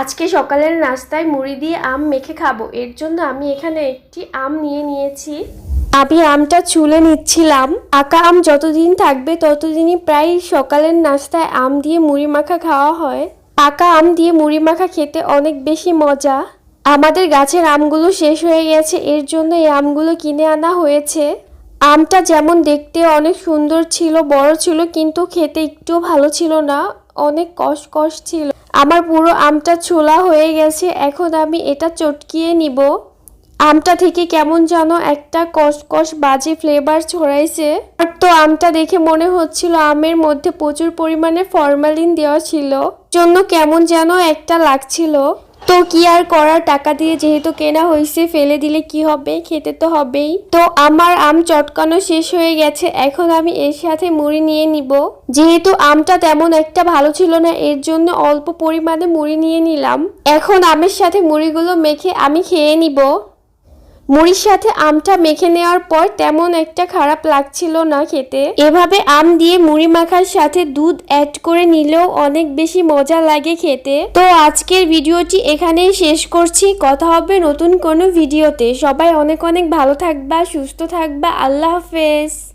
আজকে সকালের নাস্তায় মুড়ি দিয়ে আম মেখে খাব। এর জন্য আমি এখানে একটি আম নিয়ে নিয়েছি। আমি আমটা চুলে নিচ্ছিলাম। পাকা আম যতদিন থাকবে ততদিনই প্রায় সকালের নাস্তায় আম দিয়ে মুড়ি মাখা খাওয়া হয়। পাকা আম দিয়ে মুড়ি মাখা খেতে অনেক বেশি মজা। আমাদের গাছের আমগুলো শেষ হয়ে গেছে, এর জন্য এই আমগুলো কিনে আনা হয়েছে। আমটা যেমন দেখতে অনেক সুন্দর ছিল, বড় ছিল, কিন্তু খেতে একটু ভালো ছিল না, অনেক কষ কষ ছিল। আমার পুরো আমটা ছোলা হয়ে গেছে, এখন আমি এটা চটকিয়ে নিব। আমটা থেকে কেমন যেন একটা কসকস বাজে ফ্লেভার ছড়াইছে। আর তো আমটা দেখে মনে হচ্ছিল আমের মধ্যে প্রচুর পরিমাণে ফরমালিন দেওয়া ছিল। জন্য কেমন যেন একটা লাগছিল। তো কি আর করার? টাকা দিয়ে যেহেতু কেনা হয়েছে, ফেলে দিলে কি হবে? খেতে তো হবেই। তো আমার আম চটকানো শেষ হয়ে গেছে, এখন আমি এর সাথে মুড়ি নিয়ে নিব। যেহেতু আমটা তেমন একটা ভালো ছিল না, এর জন্য অল্প পরিমাণে মুড়ি নিয়ে নিলাম। এখন আমের সাথে মুড়িগুলো মেখে আমি খেয়ে নিব। মুড়ির সাথে আমটা মেখে নেওয়ার পর তেমন একটা খারাপ লাগছিল না খেতে। এভাবে আম দিয়ে মুড়ি মাখার সাথে দুধ অ্যাড করে নিলেও অনেক বেশি মজা লাগে খেতে। তো আজকের ভিডিওটি এখানেই শেষ করছি। কথা হবে নতুন কোনো ভিডিওতে। সবাই অনেক অনেক ভালো থাকবা, সুস্থ থাকবা। আল্লাহ হাফেজ।